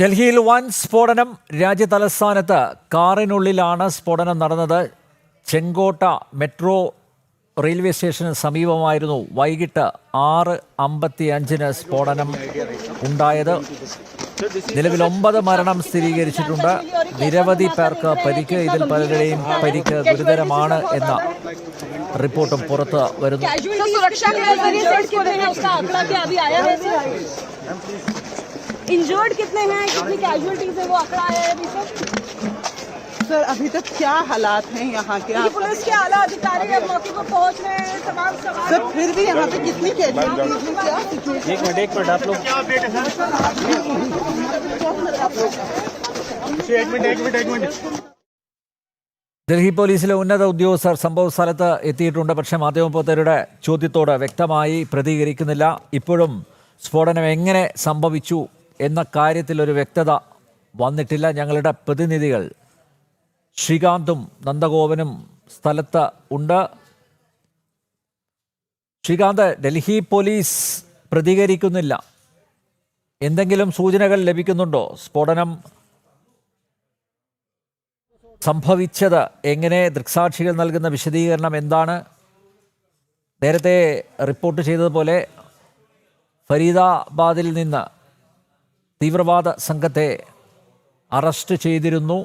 ഡൽഹിയിൽ വൻ സ്ഫോടനം രാജ്യതലസ്ഥാനത്ത് കാറിനുള്ളിലാണ് സ്ഫോടനം നടന്നത്. ചെങ്കോട്ട മെട്രോ റെയിൽവേ സ്റ്റേഷന് സമീപമായിരുന്നു വൈകിട്ട് ആറ് അമ്പത്തി അഞ്ചിന് സ്ഫോടനം ഉണ്ടായത്. നിലവിൽ ഒമ്പത് മരണം സ്ഥിരീകരിച്ചിട്ടുണ്ട്. നിരവധി പേർക്ക് പരിക്ക് ഇതിൽ പലരുടെയും പരിക്ക് ഗുരുതരമാണ് എന്ന റിപ്പോർട്ടും പുറത്ത് വരുന്നു. तो सुरक्षा के नजरिए से कितने हैं उसका आंकड़ा क्या अभी आया है इंजर्ड कितने हैं कितनी कैजुअलिटीज है वो आंकड़ा आया है अभी सर सर अभी तक क्या हालात हैं यहाँ के क्योंकि आप पुलिस के आला अधिकारी अब मौके पर पहुंच रहे हैं तमाम सवाल सर फिर भी यहाँ पे कितनी कैजुअलिटीज हैं क्या सिचुएशन एक मिनट एक मिनट आप लोग एक मिनट एक मिनट एक मिनट ഡൽഹി പോലീസിലെ ഉന്നത ഉദ്യോഗസ്ഥർ സംഭവ സ്ഥലത്ത് എത്തിയിട്ടുണ്ട് പക്ഷേ മാധ്യമപ്രവർത്തകരുടെ ചോദ്യത്തോട് വ്യക്തമായി പ്രതികരിക്കുന്നില്ല ഇപ്പോഴും സ്ഫോടനം എങ്ങനെ സംഭവിച്ചു എന്ന കാര്യത്തിൽ ഒരു വ്യക്തത വന്നിട്ടില്ല. ഞങ്ങളുടെ പ്രതിനിധികൾ ശ്രീകാന്തും നന്ദഗോപനും സ്ഥലത്ത് ഉണ്ട്. ശ്രീകാന്ത് ഡൽഹി പോലീസ് പ്രതികരിക്കുന്നില്ല. എന്തെങ്കിലും സൂചനകൾ ലഭിക്കുന്നുണ്ടോ? സ്ഫോടനം സംഭവിച്ചത് എങ്ങനെ? ദൃക്സാക്ഷികൾ നൽകുന്ന വിശദീകരണം എന്താണ്? നേരത്തെ റിപ്പോർട്ട് ചെയ്തതുപോലെ ഫരീദാബാദിൽ നിന്ന് തീവ്രവാദ സംഘത്തെ അറസ്റ്റ് ചെയ്തിരുന്നു.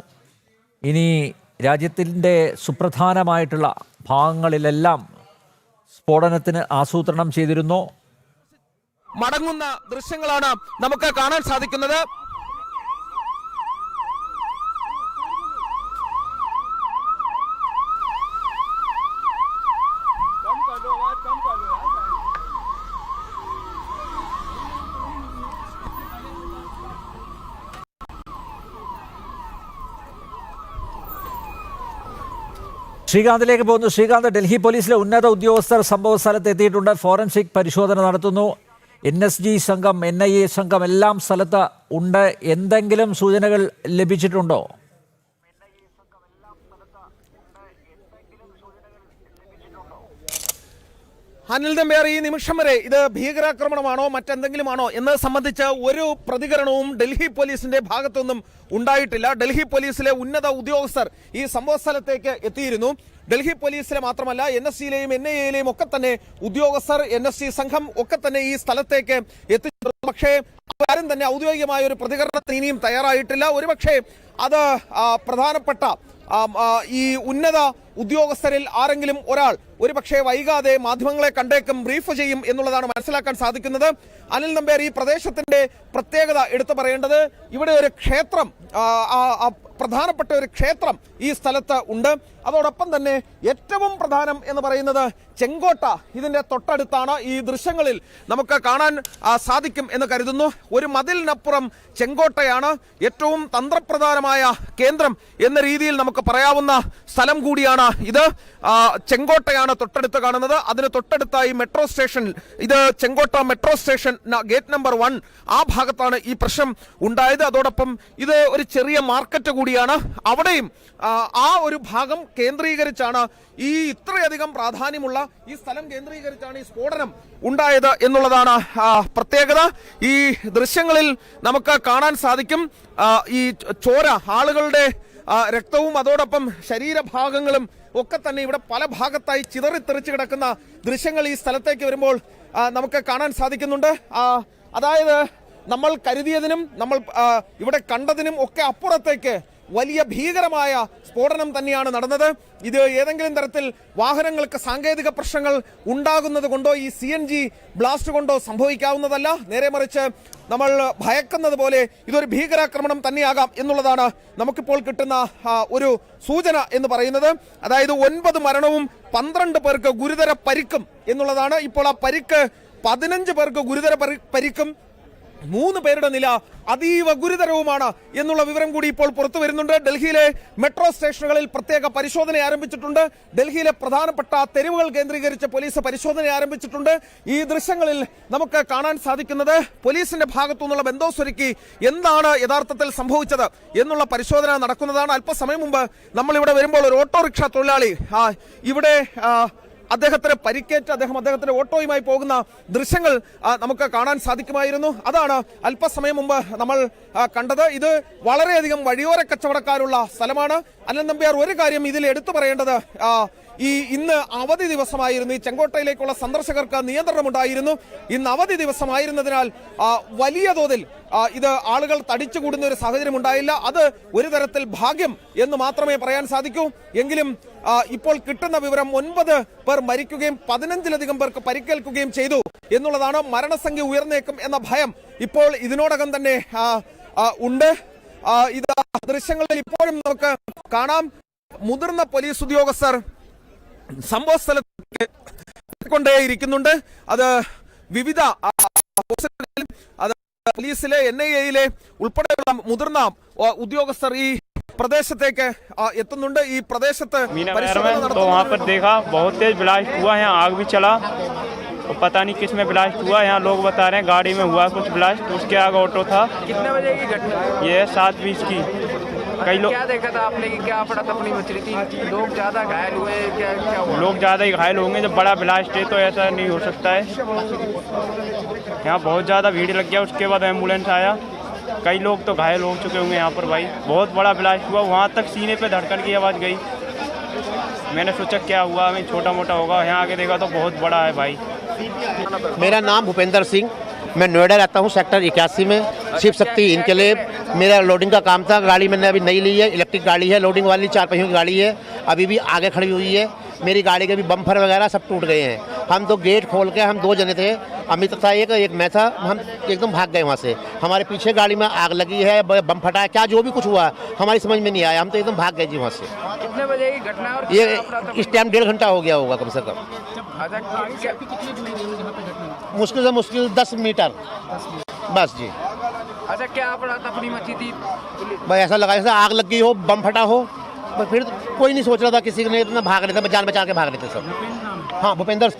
ഇനി രാജ്യത്തിന്റെ സുപ്രധാനമായിട്ടുള്ള ഭാഗങ്ങളിലെല്ലാം സ്ഫോടനത്തിന് ആസൂത്രണം ചെയ്തിരുന്നു. മടങ്ങുന്ന ദൃശ്യങ്ങളാണ് നമുക്ക് കാണാൻ സാധിക്കുന്നത്. ശ്രീകാന്തിലേക്ക് പോകുന്നു. ശ്രീകാന്ത് ഡൽഹി പോലീസിലെ ഉന്നത ഉദ്യോഗസ്ഥർ സംഭവ സ്ഥലത്ത് എത്തിയിട്ടുണ്ട്. ഫോറൻസിക് പരിശോധന നടത്തുന്നു. എൻ എസ് ജി സംഘം എൻ ഐ എ സംഘം എല്ലാം സ്ഥലത്ത് ഉണ്ട്. എന്തെങ്കിലും സൂചനകൾ ലഭിച്ചിട്ടുണ്ടോ? അനിൽ നമ്പ്യാർ ഈ നിമിഷം വരെ ഇത് ഭീകരാക്രമണമാണോ മറ്റെന്തെങ്കിലുമാണോ എന്നത് സംബന്ധിച്ച ഒരു പ്രതികരണവും ഡൽഹി പോലീസിന്റെ ഭാഗത്തൊന്നും ഉണ്ടായിട്ടില്ല. ഡൽഹി പോലീസിലെ ഉന്നത ഉദ്യോഗസ്ഥർ ഈ സംഭവ സ്ഥലത്തേക്ക് എത്തിയിരുന്നു. ഡൽഹി പോലീസിലെ മാത്രമല്ല എൻ എസ് സിയിലെയും എൻ ഐ എയിലെയും ഒക്കെ തന്നെ ഉദ്യോഗസ്ഥർ എൻ എസ് സി സംഘം ഒക്കെ തന്നെ ഈ സ്ഥലത്തേക്ക് എത്തിച്ചിട്ടുണ്ട് പക്ഷേ ആരും തന്നെ ഔദ്യോഗികമായ ഒരു പ്രതികരണത്തിന് ഇനിയും തയ്യാറായിട്ടില്ല. ഒരുപക്ഷെ അത് പ്രധാനപ്പെട്ട ഈ ഉന്നത ഉദ്യോഗസ്ഥരിൽ ആരെങ്കിലും ഒരാൾ ഒരു പക്ഷേ വൈകാതെ മാധ്യമങ്ങളെ കണ്ടേക്കും ബ്രീഫ് ചെയ്യും എന്നുള്ളതാണ് മനസ്സിലാക്കാൻ സാധിക്കുന്നത്. അനിൽ നമ്പേർ ഈ പ്രദേശത്തിന്റെ പ്രത്യേകത എടുത്തു പറയേണ്ടത് ഇവിടെ ഒരു ക്ഷേത്രം പ്രധാനപ്പെട്ട ഒരു ക്ഷേത്രം ഈ സ്ഥലത്ത് ഉണ്ട്. അതോടൊപ്പം തന്നെ ഏറ്റവും പ്രധാനം എന്ന് പറയുന്നത് ചെങ്കോട്ട. ഇതിന്റെ തൊട്ടടുത്താണ് ഈ ദൃശ്യങ്ങളിൽ നമുക്ക് കാണാൻ സാധിക്കും എന്ന് കരുതുന്നു. ഒരു മതിലിനപ്പുറം ചെങ്കോട്ടയാണ് ഏറ്റവും തന്ത്രപ്രധാനമായ കേന്ദ്രം എന്ന രീതിയിൽ നമുക്ക് പറയാവുന്ന സ്ഥലം കൂടിയാണ് ഇത്. ചെങ്കോട്ടയാണ് തൊട്ടടുത്ത് കാണുന്നത്. അതിന് തൊട്ടടുത്തായി മെട്രോ സ്റ്റേഷൻ. ഇത് Chenkotta metro station gate number one. ആ ഭാഗത്താണ് ഈ പ്രശ്നം ഉണ്ടായത്. അതോടൊപ്പം ഇത് ഒരു ചെറിയ മാർക്കറ്റ് കൂടിയാണ്. അവിടെയും ആ ഒരു ഭാഗം കേന്ദ്രീകരിച്ചാണ് ഈ ഇത്രയധികം പ്രാധാന്യമുള്ള ഈ സ്ഥലം കേന്ദ്രീകരിച്ചാണ് ഈ സ്ഫോടനം ഉണ്ടായത് എന്നുള്ളതാണ് പ്രത്യേകത. ഈ ദൃശ്യങ്ങളിൽ നമുക്ക് കാണാൻ സാധിക്കും ഈ ചോര ആളുകളുടെ രക്തവും അതോടൊപ്പം ശരീരഭാഗങ്ങളും ഒക്കെ തന്നെ ഇവിടെ പല ഭാഗത്തായി ചിതറിത്തെറിച്ച് കിടക്കുന്ന ദൃശ്യങ്ങൾ ഈ സ്ഥലത്തേക്ക് വരുമ്പോൾ നമുക്ക് കാണാൻ സാധിക്കുന്നുണ്ട്. അതായത് നമ്മൾ കരുതിയതിനും നമ്മൾ ഇവിടെ കണ്ടതിനും ഒക്കെ അപ്പുറത്തേക്ക് വലിയ ഭീകരമായ സ്ഫോടനം തന്നെയാണ് നടന്നത്. ഇത് ഏതെങ്കിലും തരത്തിൽ വാഹനങ്ങൾക്ക് സാങ്കേതിക പ്രശ്നങ്ങൾ ഉണ്ടാകുന്നത് കൊണ്ടോ ഈ സി എൻ ജി ബ്ലാസ്റ്റ് കൊണ്ടോ സംഭവിക്കാവുന്നതല്ല. നേരെ മറിച്ച് നമ്മൾ ഭയക്കുന്നത് പോലെ ഇതൊരു ഭീകരാക്രമണം തന്നെയാകാം എന്നുള്ളതാണ് നമുക്കിപ്പോൾ കിട്ടുന്ന ഒരു സൂചന എന്ന് പറയുന്നത്. അതായത് ഒൻപത് മരണവും പന്ത്രണ്ട് പേർക്ക് ഗുരുതര പരിക്കും എന്നുള്ളതാണ്. ഇപ്പോൾ ആ പരിക്ക് പതിനഞ്ച് പേർക്ക് ഗുരുതര പരിക്കും മൂന്ന് പേരുടെ നില അതീവ ഗുരുതരവുമാണ് എന്നുള്ള വിവരം കൂടി ഇപ്പോൾ പുറത്തു വരുന്നുണ്ട്. ഡൽഹിയിലെ മെട്രോ സ്റ്റേഷനുകളിൽ പ്രത്യേക പരിശോധന ആരംഭിച്ചിട്ടുണ്ട്. ഡൽഹിയിലെ പ്രധാനപ്പെട്ട തെരുവുകൾ കേന്ദ്രീകരിച്ച് പോലീസ് പരിശോധന ആരംഭിച്ചിട്ടുണ്ട്. ഈ ദൃശ്യങ്ങളിൽ നമുക്ക് കാണാൻ സാധിക്കുന്നത് പോലീസിന്റെ ഭാഗത്തു നിന്നുള്ള ബന്ധോസ്വരിക്ക് എന്താണ് യഥാർത്ഥത്തിൽ സംഭവിച്ചത് എന്നുള്ള പരിശോധന നടക്കുന്നതാണ്. അല്പസമയം മുമ്പ് നമ്മൾ ഇവിടെ വരുമ്പോൾ ഒരു ഓട്ടോറിക്ഷ തൊഴിലാളി ഇവിടെ അദ്ദേഹത്തിന് പരിക്കേറ്റ് അദ്ദേഹം അദ്ദേഹത്തിന്റെ ഓട്ടോയുമായി പോകുന്ന ദൃശ്യങ്ങൾ നമുക്ക് കാണാൻ സാധിക്കുമായിരുന്നു. അതാണ് അല്പസമയം മുമ്പ് നമ്മൾ കണ്ടത്. ഇത് വളരെയധികം വഴിയോര കച്ചവടക്കാരുള്ള സ്ഥലമാണ്. അനന്തൻ നമ്പ്യാർ ഒരു കാര്യം ഇതിൽ എടുത്തു പറയേണ്ടത് ഈ ഇന്ന് അവധി ദിവസമായിരുന്നു. ഈ ചെങ്കോട്ടയിലേക്കുള്ള സന്ദർശകർക്ക് നിയന്ത്രണമുണ്ടായിരുന്നു. ഇന്ന് അവധി ദിവസമായിരുന്നതിനാൽ വലിയ തോതിൽ ഇത് ആളുകൾ തടിച്ചുകൂടുന്ന ഒരു സാഹചര്യം ഉണ്ടായില്ല അത് ഒരു തരത്തിൽ ഭാഗ്യം എന്ന് മാത്രമേ പറയാൻ സാധിക്കൂ. എങ്കിലും ഇപ്പോൾ കിട്ടുന്ന വിവരം ഒൻപത് പേർ മരിക്കുകയും പതിനഞ്ചിലധികം പേർക്ക് പരിക്കേൽക്കുകയും ചെയ്തു എന്നുള്ളതാണ് മരണസംഖ്യ ഉയർന്നേക്കും എന്ന ഭയം ഇപ്പോൾ ഇതിനോടകം തന്നെ ഉണ്ട്. ഇത് ദൃശ്യങ്ങളിൽ ഇപ്പോഴും നമുക്ക് കാണാം. മുതിർന്ന പോലീസ് ഉദ്യോഗസ്ഥർ സംഭവ കൊണ്ടേയിരിക്കുന്നുണ്ട്. അത് വിവിധ അത് പോലീസിലെ എൻ ഐ എയിലെ ഉൾപ്പെടെയുള്ള മുതിർന്ന ഉദ്യോഗസ്ഥർ ഈ പ്രദേശത്തേക്ക് ആ, എത്തുന്നുണ്ട് ഈ പ്രദേശത്ത് मीना പരിശോധന में तो वहाँ पर നടത്തുന്നുണ്ട്. देखा बहुत तेज ब्लास्ट हुआ यहाँ आग भी चला और पता नहीं किस में ब्लास्ट हुआ यहाँ लोग बता रहे हैं गाड़ी में हुआ कुछ ब्लास्ट उसके आगे ऑटो था कितने बजे की घटना है? ये है सात बीस की कई लोग क्या देखा था आपने कि क्या पड़ा तपनी मछली थी लोग ज्यादा घायल हुए क्या क्या हुआ लोग ज़्यादा ही घायल होंगे जब बड़ा ब्लास्ट है तो ऐसा नहीं हो सकता है यहाँ बहुत ज़्यादा भीड़ लग गया उसके बाद एम्बुलेंस आया कई लोग तो घायल हो चुके होंगे यहाँ पर भाई। बहुत बड़ा ब्लास्ट हुआ। वहाँ तक सीने पे धड़कन की आवाज़ गई। मैंने सोचा क्या हुआ? हमें छोटा मोटा होगा। यहाँ आगे देखा तो बहुत बड़ा है भाई। मेरा नाम भूपेंद्र सिंह। मैं नोएडा रहता हूँ, सेक्टर इक्यासी में। शिव शक्ति इनके लिए मेरा लोडिंग का काम था। गाड़ी मैंने अभी नई ली है। इलेक्ट्रिक गाड़ी है। लोडिंग वाली चार पहियों की गाड़ी है। अभी भी आगे खड़ी हुई है। मेरी गाड़ी के भी बम्फर वगैरह सब टूट गए हैं। हम तो गेट खोल के हम दो जने थे अमित था एक एक मैं था हम एकदम भाग गए वहाँ से। हमारे पीछे गाड़ी में आग लगी है बम फटा है क्या जो भी कुछ हुआ हमारी समझ में नहीं आया हम तो एकदम भाग गए जी वहाँ से। कितने बजे की घटना और ये? इस टाइम डेढ़ घंटा हो गया होगा कम से कम। मुश्किल से मुश्किल दस मीटर। बस जी। अच्छा क्या तपनी मची थी? भाई ऐसा लगा जैसे आग लग गई हो बम फटा हो पर फिर कोई नहीं सोच रहा था किसी ने इतना भाग रहे थे जान बचा के भाग रहे थे सब हाँ भूपेंद्र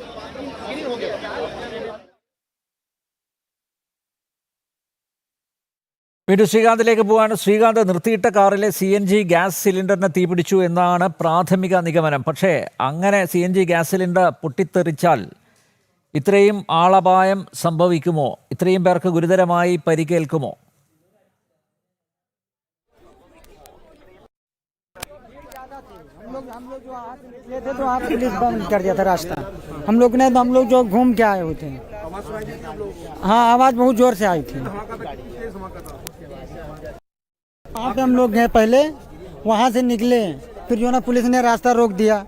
വീണ്ടും ശ്രീകാന്തിലേക്ക് പോവാണ് ശ്രീകാന്ത് നിർത്തിയിട്ട കാറിലെ സി എൻ ജി ഗ്യാസ് സിലിണ്ടറിന് തീപിടിച്ചു എന്നാണ് പ്രാഥമിക നിഗമനം പക്ഷേ അങ്ങനെ C N G gas cylinder പൊട്ടിത്തെറിച്ചാൽ ഇത്രയും ആളപായം സംഭവിക്കുമോ ഇത്രയും പേർക്ക് ഗുരുതരമായി പരിക്കേൽക്കുമോ ये थे तो आप पुलिस बंद कर दिया था रास्ता। हम लोग ने तो हम लोग जो घूम के आए हुए थे। हाँ आवाज़ बहुत ज़ोर से आई थी। वहाँ पे हम लोग गए पहले वहाँ से निकले फिर जो ना पुलिस ने रास्ता रोक दिया।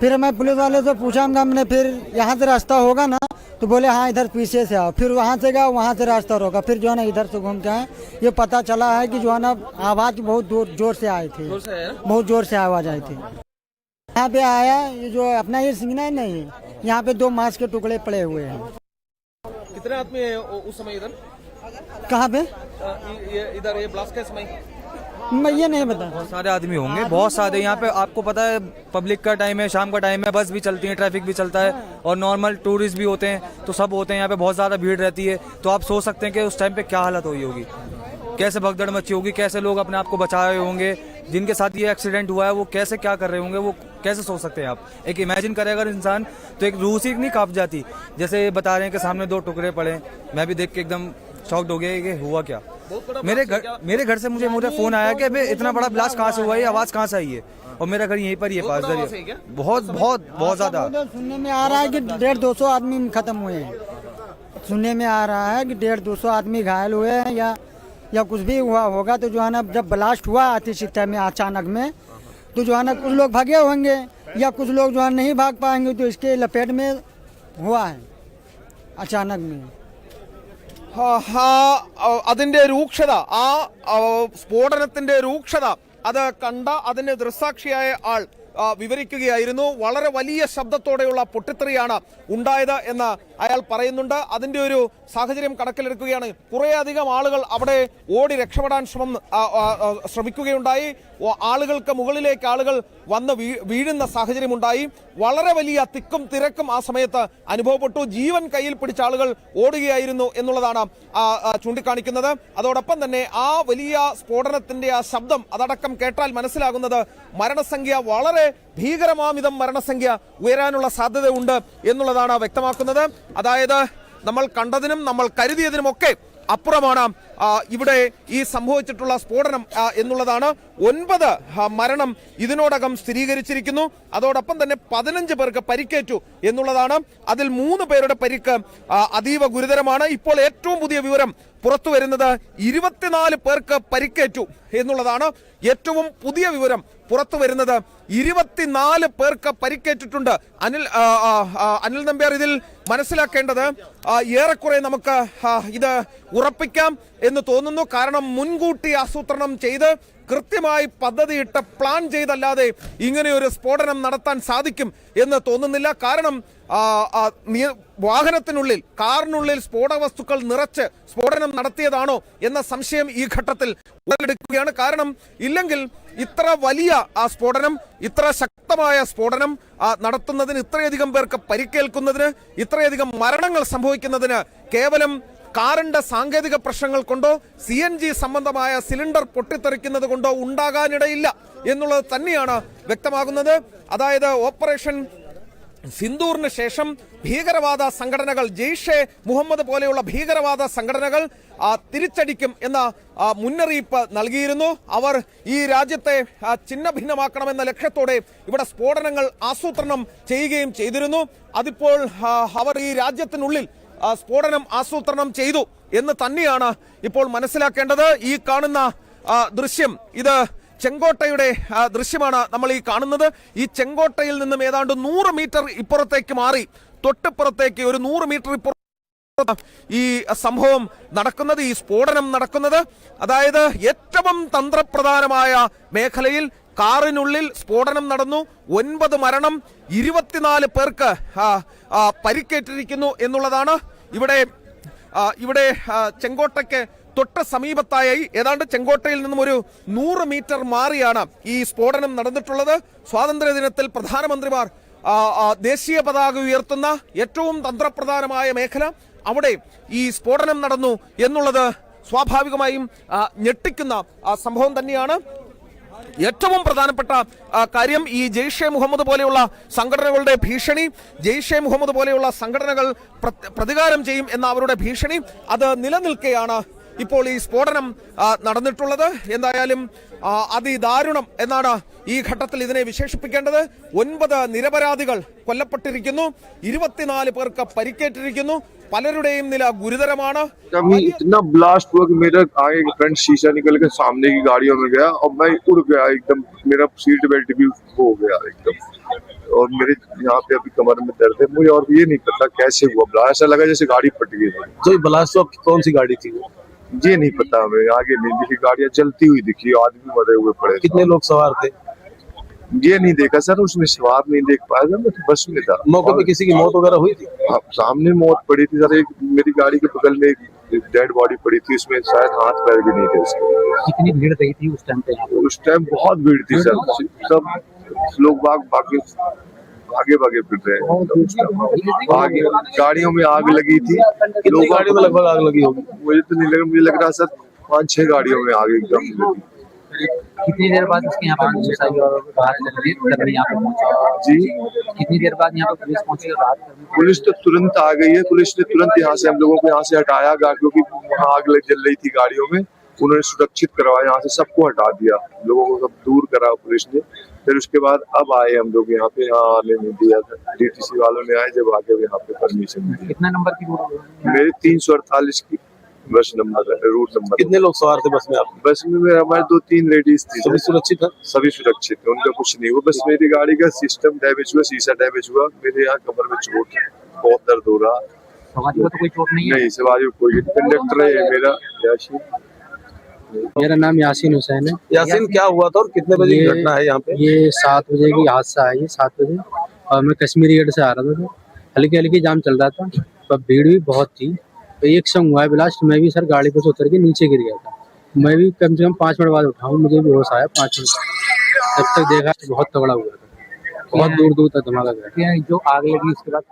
फिर मैं पुलिस वाले से पूछा हमने फिर यहाँ से रास्ता होगा ना तो बोले हाँ इधर पीछे से आओ। फिर वहाँ से गया वहाँ से रास्ता रोका। फिर जो है ना इधर से घूम के आए। ये पता चला है कि जो है ना आवाज़ बहुत दूर ज़ोर से आई थी। बहुत ज़ोर से आवाज़ आई थी। यहाँ पे आया ये जो अपना ये सिंगना है नहीं यहाँ पे दो मांस के टुकड़े पड़े हुए हैं। कितने आदमी है उस समय इधर? कहाँ पे? इधर ये ब्लास्ट के समय। मैं ये नहीं बता बहुत सारे आदमी होंगे बहुत सारे यहाँ पे आपको पता है पब्लिक का टाइम है शाम का टाइम है बस भी चलती है ट्रैफ़िक भी चलता है और नॉर्मल टूरिस्ट भी होते हैं तो सब होते हैं यहाँ पे बहुत ज़्यादा भीड़ रहती है तो आप सोच सकते हैं कि उस टाइम पे क्या हालत हुई होगी। कैसे भगदड़ मची होगी कैसे लोग अपने आप को बचाए होंगे जिनके साथ ये एक्सीडेंट हुआ है वो कैसे क्या कर रहे होंगे वो कैसे सोच सकते हैं आप? एक इमेजिन करे अगर इंसान तो एक रूह सी नहीं काँप जाती। जैसे बता रहे हैं कि सामने दो टुकड़े पड़े मैं भी देख के एकदम शॉक्ड हो गया कि हुआ क्या? मेरे घर मेरे घर से मुझे मुझे फ़ोन आया कि अबे इतना बड़ा ब्लास्ट कहाँ से हुआ है? आवाज़ कहाँ से आई है? और मेरा घर यहीं पर ही है पास है ही? है। बहुत बहुत बहुत ज़्यादा। सुनने में आ रहा है कि डेढ़ दो सौ आदमी खत्म हुए हैं। सुनने में आ रहा है कि डेढ़ दो सौ आदमी घायल हुए हैं या या कुछ भी हुआ होगा तो जो है ना जब ब्लास्ट हुआ अतिशिक्षा में अचानक में तो जो है ना कुछ लोग भागे होंगे या कुछ लोग जो है नहीं भाग पाएंगे तो इसके लपेट में हुआ है अचानक में ആ, ആ, ആ, അതിന്റെ രൂക്ഷത ആ ആ, സ്ഫോടനത്തിന്റെ രൂക്ഷത അത് കണ്ട അതിന്റെ ദൃസാക്ഷിയായ ആൾ ആ, വിവരിക്കുകയായിരുന്നു വളരെ വലിയ ശബ്ദത്തോടെയുള്ള പൊട്ടിത്തെറിയാണ് ഉണ്ടായത് എന്ന് അയാൾ പറയുന്നുണ്ട് അതിന്റെ ഒരു സാഹചര്യം കണക്കിലെടുക്കുകയാണ്. കുറേയധികം ആളുകൾ അവിടെ ഓടി രക്ഷപ്പെടാൻ ശ്രമം ശ്രമിക്കുകയുണ്ടായി. ആളുകൾക്ക് മുകളിലേക്ക് ആളുകൾ വന്ന് വീഴുന്ന സാഹചര്യമുണ്ടായി വളരെ വലിയ തിക്കും തിരക്കും ആ സമയത്ത് അനുഭവപ്പെട്ടു. ജീവൻ കയ്യിൽ പിടിച്ച ആളുകൾ ഓടുകയായിരുന്നു എന്നുള്ളതാണ് ചൂണ്ടിക്കാണിക്കുന്നത്. അതോടൊപ്പം തന്നെ ആ വലിയ സ്ഫോടനത്തിന്റെ ആ ശബ്ദം അതടക്കം കേട്ടാൽ മനസ്സിലാകുന്നത് മരണസംഖ്യ വളരെ ഭീകരമാമിതം മരണസംഖ്യ ഉയരാനുള്ള സാധ്യതയുണ്ട് എന്നുള്ളതാണ് വ്യക്തമാക്കുന്നത്. അതായത് നമ്മൾ കണ്ടതിനും നമ്മൾ കരുതിയതിനുമൊക്കെ അപ്പുറമാണ് ഇവിടെ ഈ സംഭവിച്ചിട്ടുള്ള സ്ഫോടനം എന്നുള്ളതാണ്. ഒൻപത് മരണം ഇതിനോടകം സ്ഥിരീകരിച്ചിരിക്കുന്നു. അതോടൊപ്പം തന്നെ പതിനഞ്ച് പേർക്ക് പരിക്കേറ്റു എന്നുള്ളതാണ്. അതിൽ മൂന്ന് പേരുടെ പരിക്ക് അതീവ ഗുരുതരമാണ്. ഇപ്പോൾ ഏറ്റവും പുതിയ വിവരം പുറത്തു വരുന്നത് ഇരുപത്തിനാല് പേർക്ക് പരിക്കേറ്റു എന്നുള്ളതാണ് ഏറ്റവും പുതിയ വിവരം പുറത്തു വരുന്നത്. ഇരുപത്തിനാല് പേർക്ക് പരിക്കേറ്റിട്ടുണ്ട്. അനിൽ അനിൽ നമ്പ്യാർ ഇതിൽ മനസ്സിലാക്കേണ്ടത് ഏറെക്കുറെ നമുക്ക് ഇത് ഉറപ്പിക്കാം എന്ന് തോന്നുന്നു. കാരണം മുൻകൂട്ടി ആസൂത്രണം ചെയ്ത് കൃത്യമായി പദ്ധതിയിട്ട് പ്ലാൻ ചെയ്തല്ലാതെ ഇങ്ങനെയൊരു സ്ഫോടനം നടത്താൻ സാധിക്കും എന്ന് തോന്നുന്നില്ല. കാരണം വാഹനത്തിനുള്ളിൽ കാറിനുള്ളിൽ സ്ഫോടക വസ്തുക്കൾ നിറച്ച് സ്ഫോടനം നടത്തിയതാണോ എന്ന സംശയം ഈ ഘട്ടത്തിൽ ഉടലെടുക്കുകയാണ് കാരണം ഇല്ലെങ്കിൽ ഇത്ര വലിയ ആ സ്ഫോടനം ഇത്ര ശക്തമായ സ്ഫോടനം നടത്തുന്നതിന് ഇത്രയധികം പേർക്ക് പരിക്കേൽക്കുന്നതിന് ഇത്രയധികം മരണങ്ങൾ സംഭവിക്കുന്നതിന് കേവലം കാറിന്റെ സാങ്കേതിക പ്രശ്നങ്ങൾ കൊണ്ടോ സി എൻ ജി സംബന്ധമായ സിലിണ്ടർ പൊട്ടിത്തെറിക്കുന്നത് കൊണ്ടോ ഉണ്ടാകാനിടയില്ല എന്നുള്ളത് തന്നെയാണ് വ്യക്തമാകുന്നത്. അതായത് ഓപ്പറേഷൻ സിന്ദൂറിന് ശേഷം ഭീകരവാദ സംഘടനകൾ ജെയ്ഷെ മുഹമ്മദ് പോലെയുള്ള ഭീകരവാദ സംഘടനകൾ തിരിച്ചടിക്കും എന്ന മുന്നറിയിപ്പ് നൽകിയിരുന്നു. അവർ ഈ രാജ്യത്തെ ചിഹ്ന ഭിന്നമാക്കണമെന്ന ലക്ഷ്യത്തോടെ ഇവിടെ സ്ഫോടനങ്ങൾ ആസൂത്രണം ചെയ്യുകയും ചെയ്തിരുന്നു. അതിപ്പോൾ അവർ ഈ രാജ്യത്തിനുള്ളിൽ സ്ഫോടനം ആസൂത്രണം ചെയ്തു എന്ന് തന്നെയാണ് ഇപ്പോൾ മനസ്സിലാക്കേണ്ടത്. ഈ കാണുന്ന ദൃശ്യം. ഇത് ചെങ്കോട്ടയുടെ ദൃശ്യമാണ് നമ്മൾ ഈ കാണുന്നത്. ഈ ചെങ്കോട്ടയിൽ നിന്നും ഏതാണ്ട് നൂറ് മീറ്റർ ഇപ്പുറത്തേക്ക് മാറി. തൊട്ടിപ്പുറത്തേക്ക് ഒരു നൂറ് മീറ്റർ ഇപ്പുറം ഈ സംഭവം നടക്കുന്നത് ഈ സ്ഫോടനം നടക്കുന്നത്. അതായത് ഏറ്റവും തന്ത്രപ്രധാനമായ മേഖലയിൽ കാറിനുള്ളിൽ സ്ഫോടനം നടന്നു. ഒൻപത് മരണം ഇരുപത്തിനാല് പേർക്ക് പരിക്കേറ്റിരിക്കുന്നു എന്നുള്ളതാണ്. ഇവിടെ ഇവിടെ ചെങ്കോട്ടയ്ക്ക് തൊട്ട് സമീപത്തായി ഏതാണ്ട് ചെങ്കോട്ടയിൽ നിന്നും ഒരു നൂറ് മീറ്റർ മാറിയാണ് ഈ സ്ഫോടനം നടന്നിട്ടുള്ളത്. സ്വാതന്ത്ര്യ ദിനത്തിൽ പ്രധാനമന്ത്രിമാർ ദേശീയ പതാക ഉയർത്തുന്ന ഏറ്റവും തന്ത്രപ്രധാനമായ മേഖല അവിടെ ഈ സ്ഫോടനം നടന്നു എന്നുള്ളത് സ്വാഭാവികമായും ഞെട്ടിക്കുന്ന സംഭവം തന്നെയാണ്. ഏറ്റവും പ്രധാനപ്പെട്ട കാര്യം ഈ ജെയ്ഷെ മുഹമ്മദ് പോലെയുള്ള സംഘടനകളുടെ ഭീഷണി. ജെയ്ഷെ മുഹമ്മദ് പോലെയുള്ള സംഘടനകൾ പ്രതികാരം ചെയ്യും എന്ന അവരുടെ ഭീഷണി. അത് നിലനിൽക്കെയാണ് ഇപ്പോൾ ഈ സ്ഫോടനം ആ, നടന്നിട്ടുള്ളത് എന്തായാലും ആ, അതിദാരുണം എന്നാണ് ഈ ഘട്ടത്തിൽ ഇതിനെ വിശേഷിപ്പിക്കേണ്ടത് ഒൻപത് നിരപരാധികൾ കൊല്ലപ്പെട്ടിരിക്കുന്നു ഇരുപത്തിനാല് പേർക്ക് പരിക്കേറ്റിരിക്കുന്നു പലരുടെയും നില ഗുരുതരമാണ് तभी इतना ब्लास्ट हुआ कि मेरा आगे फ्रंट शीशा निकल के सामने की गाड़ियों में गया और मैं उड़ गया एकदम मेरा सीट बेल्ट भी हो गया एकदम और मेरे यहाँ पे अभी कमर में दर्द है मुझे और ये नहीं पता कैसे हुआ ब्लास्ट ऐसा लगा जैसे गाड़ी फट गई थी जो ब्लास्ट हुआ कौन सी गाड़ी थी वो? ये नहीं पता हमें आगे नहीं दिखी गाड़ियाँ जलती हुई दिखी आदमी मरे हुए पड़े कितने लोग सवार थे? ये नहीं देखा सर उसमें सवार नहीं देख पाया था मैं तो बस में था। मौके पे किसी की मौत वगैरह हुई थी? हाँ, सामने मौत पड़ी थी सर एक मेरी गाड़ी के बगल में एक डेड बॉडी पड़ी थी उसमें शायद हाथ पैर भी नहीं थे उसके। कितनी भीड़ रही थी उस टाइम पे? उस टाइम बहुत भीड़ थी सर सब लोग भाग भागे भागे भागे फिर रहे आगे गाड़ियों में आग लगी थी। लोग गाड़ियों में लगभग आग लगी होगी। मुझे तो नहीं लगा मुझे लग रहा सर पाँच छह गाड़ियों में आग एकदम लगी कितनी देर बाद इसके यहाँ पर पुलिस आई और बाहर कर्मी यहाँ पे पहुँचे? जी। कितनी देर बाद यहाँ पर पुलिस पहुँची और राहत पुलिस तो तुरंत आ गई है। पुलिस ने तुरंत यहाँ से हम लोगों को यहाँ से हटाया। गा क्योंकि वहाँ आग लग जल रही थी गाड़ियों में। उन्होंने सुरक्षित करवाया यहाँ से सबको हटा दिया। लोगों को सब दूर करा पुलिस ने। फिर उसके बाद अब आए हम लोग यहाँ पे यहाँ आने नहीं दिया था। डीटीसी वालों ने आए जब आके यहाँ पे परमिशन दी। कितना नंबर की रोड मेरे तीन सौ अड़तालीस की बस नंबर है रूट नंबर कितने लोग सवार थे बस में आप बस में मेरे हमारे दो तीन लेडीज़ थी। सभी सुरक्षित है? सभी सुरक्षित है उनका कुछ नहीं हुआ। बस मेरी गाड़ी का सिस्टम डैमेज हुआ शीशा डैमेज हुआ। मेरे यहाँ कमर में चोट बहुत दर्द हो रहा। सवारी को तो कोई चोट नहीं है? नहीं सवारी को कोई कंडक्टर है मेरा मेरा नाम यासीन हुसैन है। यासीन क्या हुआ था और कितने बजे की घटना है यहाँ पे? ये सात बजे की हादसा है ये सात बजे। और मैं कश्मीरी गेट से आ रहा था हल्की हल्की जाम चल रहा था पर भीड़ भी बहुत थी। तो एक संग हुआ है ब्लास्ट। मैं भी सर गाड़ी पर से उतर के नीचे गिर गया था। मैं भी कम से कम पाँच मिनट बाद उठाऊँ मुझे भी होश आया पाँच मिनट। जब तक देखा बहुत तगड़ा हुआ था। बहुत दूर दूर तक धमाका गया जो आग लगी उसके बाद